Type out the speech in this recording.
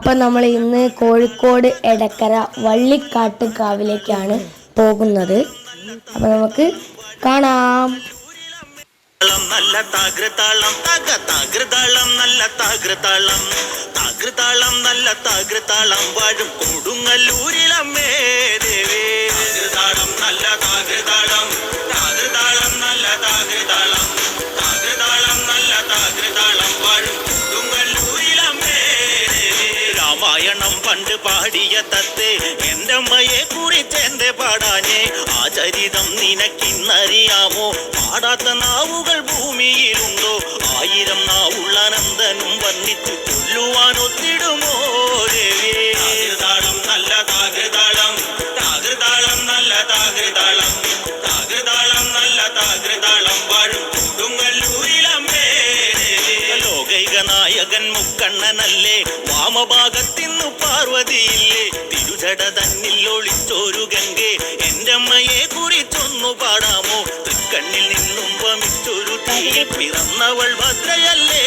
അപ്പൊ നമ്മൾ ഇന്ന് കോഴിക്കോട് എടക്കര വള്ളിക്കാട്ട് കാവിലേക്കാണ് പോകുന്നത്. അപ്പൊ നമുക്ക് കാണാം. നല്ല താകൃതാളം തക താകൃതാളം നല്ല താകൃതാളം. താകൃതാളം നല്ല താകൃതാളം വാഴും കൊടുങ്ങല്ലൂരിലമ്മേ. രാമായണം പണ്ട് പാടിയ തത്തേ എന്റെ അമ്മയെ കുറിച്ച് എന്റെ പാടാനേ ആ ചരിതം നിനക്കിന്നറിയാമോ? പാടാത്ത നാവുകൾ ഭൂമിയിലുണ്ടോ? ആയിരം നാവുള്ള അനന്തനും വന്നിച്ചു കൊല്ലുവാൻ ഒത്തിടുമോ ദേവേ? നല്ല താകൃതാളം താകൃതാളം നല്ല താകൃതാളം താകൃതാളം നല്ല താകൃതാളം വാഴും നായകൻ മുക്കണ്ണനല്ലേ? വാമഭാഗത്തിന്നു പാർവതിയില്ലേ? തിരുചട തന്നിൽ ഒളിച്ചോരു ഗംഗെ. എന്റെ അമ്മയെ കുറിച്ചൊന്നു പാടാമോ? തൃക്കണ്ണിൽ നിന്നും വമിച്ചൊരു തീ. പിറന്നവൾ ഭദ്രയല്ലേ?